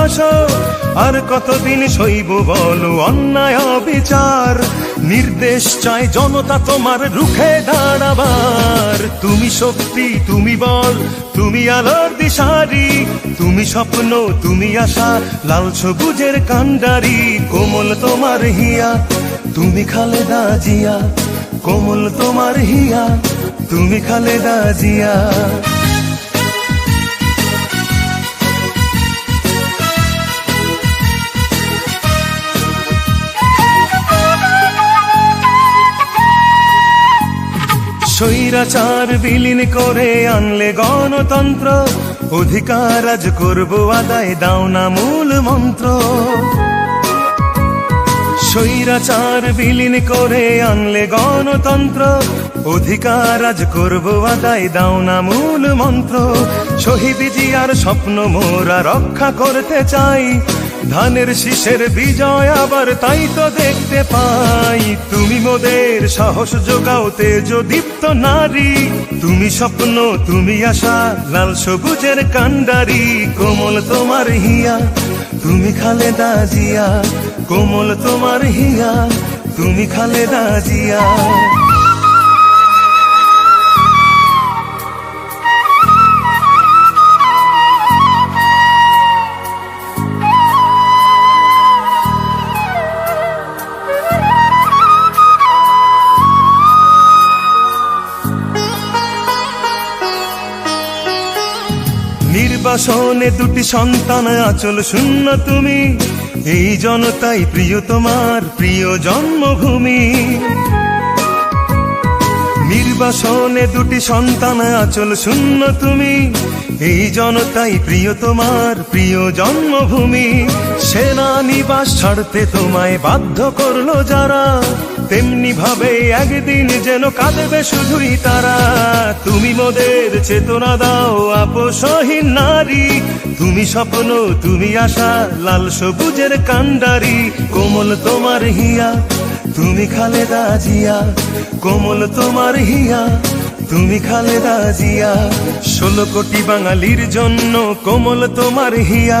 ভালোবাসো, আর কতদিন সইব বলো? অন্যায় অবিচার, নির্দেশ চাই জনতা তোমার রুখে দাঁড়াবার। তুমি শক্তি, তুমি বল, তুমি আলোর দিশারি। তুমি স্বপ্ন, তুমি আশা, লাল সবুজের কান্ডারি। কোমল তোমার হিয়া, তুমি খালেদা জিয়া। কোমল তোমার হিয়া, তুমি খালেদা জিয়া। স্বৈরাচার বিলীন করে আনলে গণতন্ত্র। অধিকার আজ করব, আদায় দাও না মূল মন্ত্র। স্বৈরাচার বিলীন করে আনলে গণতন্ত্র। অধিকার আজ করব, আদায় দাও না মূল মন্ত্র। শহীদ জিয়ার স্বপ্ন মোরা রক্ষা করতে চাই। ধানের শীষের বিজয় আবার তাই তো দেখতে পাই। তুমি মোদের সাহস যোগাও তেজ দীপ্ত নারী। তুমি স্বপ্ন, তুমি আশা, লাল সবুজের কান্ডারি কোমল তোমার হিয়া, তুমি খালে দাজিয়া কোমল তোমার হিয়া, তুমি খালে জিয়া। নির্বাসনে দুটি সন্তান, আচল শূন্য তুমি। এই জনতাই প্রিয় তোমার প্রিয় জন্মভূমি। নির্বাসনে দুটি সন্তান, আচল শূন্য তুমি। এই জনতাই প্রিয় তোমার প্রিয় জন্মভূমি। সেনা নিবাস ছাড়তে তোমায় বাধ্য করল যারা। তেমনি ভাবে একদিন যেন কাঁদবে শুধুই তারা। তুমি মোদের চেতনা দাও আপোষহীন নারী। তুমি স্বপ্ন, তুমি আশা, লাল সবুজের কান্ডারি। কোমল তোমার হিয়া, তুমি খালেদা জিয়া। কোমল তোমার হিয়া, তুমি খালেদা জিয়া। ষোলো কোটি বাঙালির জন্য কোমল তোমার হিয়া।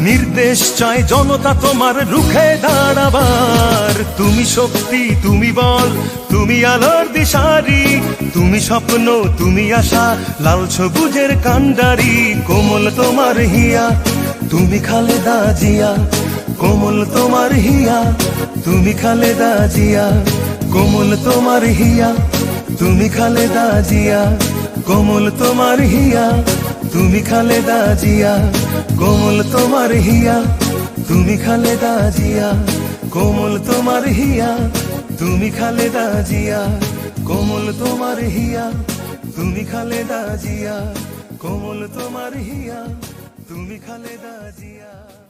নির্দেশ চাই জনতা তোমার রুখে দাঁড়াবার। তুমি শক্তি, তুমি বল, তুমি আলোর দিশারি। তুমি স্বপ্ন, তুমি আশা, লাল সবুজের কান্ডারি কোমল তোমার হিয়া, তুমি খালেদা জিয়া। কোমল তোমার হিয়া, তুমি খালেদা জিয়া। কোমল তোমার হিয়া, তুমি খালেদা জিয়া। কোমল তোমার হিয়া তুমি খালেদা জিয়া, কোমল তোমার হিয়া। তুমি খালেদা জিয়া, কোমল তোমার হিয়া। তুমি খালেদা জিয়া, কোমল তোমার হিয়া। তুমি খালেদা জিয়া, কোমল তোমার হিয়া। তুমি খালেদা জিয়া।